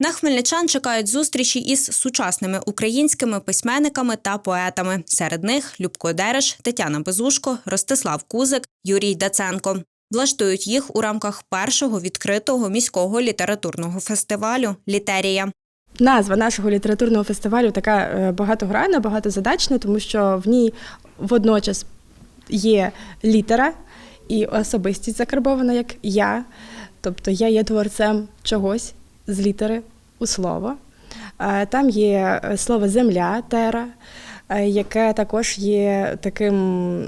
На хмельничан чекають зустрічі із сучасними українськими письменниками та поетами. Серед них Любко Дереш, Тетяна Безушко, Ростислав Кузик, Юрій Даценко. Влаштують їх у рамках першого відкритого міського літературного фестивалю Літерія. Назва нашого літературного фестивалю така е, багатогранна, багатозадачна, тому що в ній водночас є літера і особистість закарбована як я. Тобто я є творцем чогось з літери у слово. Е, Там є е, слово земля, тера, е, яке також є таким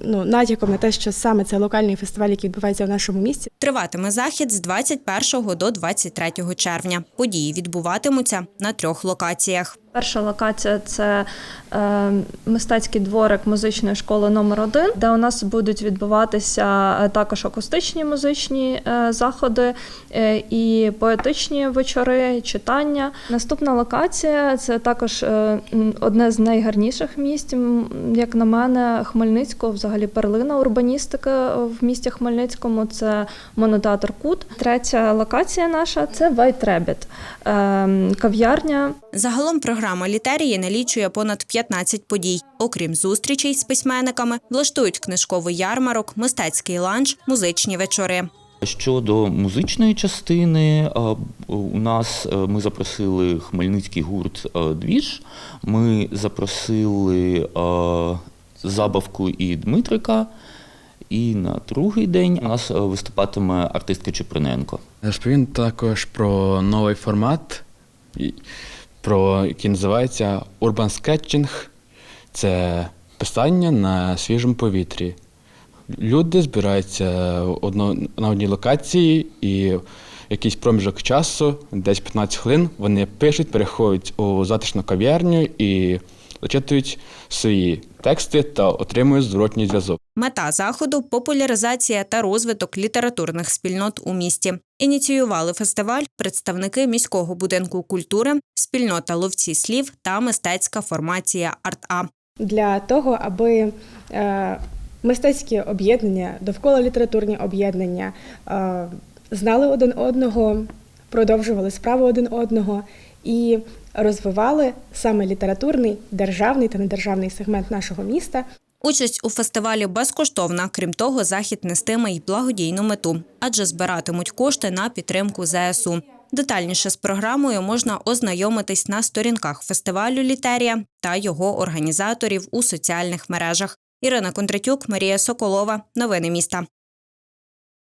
ну, натяком на те, що саме це локальний фестиваль, який відбувається в нашому місті. Триватиме захід з 21 до 23 червня. Події відбуватимуться на трьох локаціях. Перша локація це е, мистецький дворик музичної школи номер 1 де у нас будуть відбуватися е, також акустичні музичні е, заходи і поетичні вечори, читання. Наступна локація це також одне з найгарніших місць, як на мене, Хмельницького, взагалі перлина урбаністики в місті Хмельницькому. Це монотеатр Кут. Третя локація наша це White Rabbit, е, кав'ярня. Загалом програма літерії налічує понад 15 подій. Окрім зустрічей з письменниками, влаштують книжковий ярмарок, мистецький ланч, музичні вечори. Щодо музичної частини, у нас е, ми запросили хмельницький гурт е, Двіж. Ми запросили е, Забавку і Дмитрика. І на другий день у нас е, виступатиме артистка Чеприненко. Розповім також про новий формат, про який називається Urban Sketching. Це писання на свіжому повітрі. Люди збираються одно, на одній локації і якийсь проміжок часу, десь 15 хвилин, вони пишуть, переходять у затишну кав'ярню і зачитують свої тексти та отримують зворотній зв'язок. Мета заходу популяризація та розвиток літературних спільнот у місті. Ініціювали фестиваль представники міського будинку культури, спільнота ловці слів та мистецька формація Арт-А. для того, аби е, мистецькі об'єднання, довкола літературні об'єднання е, знали один одного, продовжували справу один одного і розвивали саме літературний, державний та недержавний сегмент нашого міста. Участь у фестивалі безкоштовна. Крім того, захід нестиме й благодійну мету, адже збиратимуть кошти на підтримку ЗСУ. Детальніше з програмою можна ознайомитись на сторінках фестивалю Літерія та його організаторів у соціальних мережах. Ірина Кондратюк, Марія Соколова. Новини міста.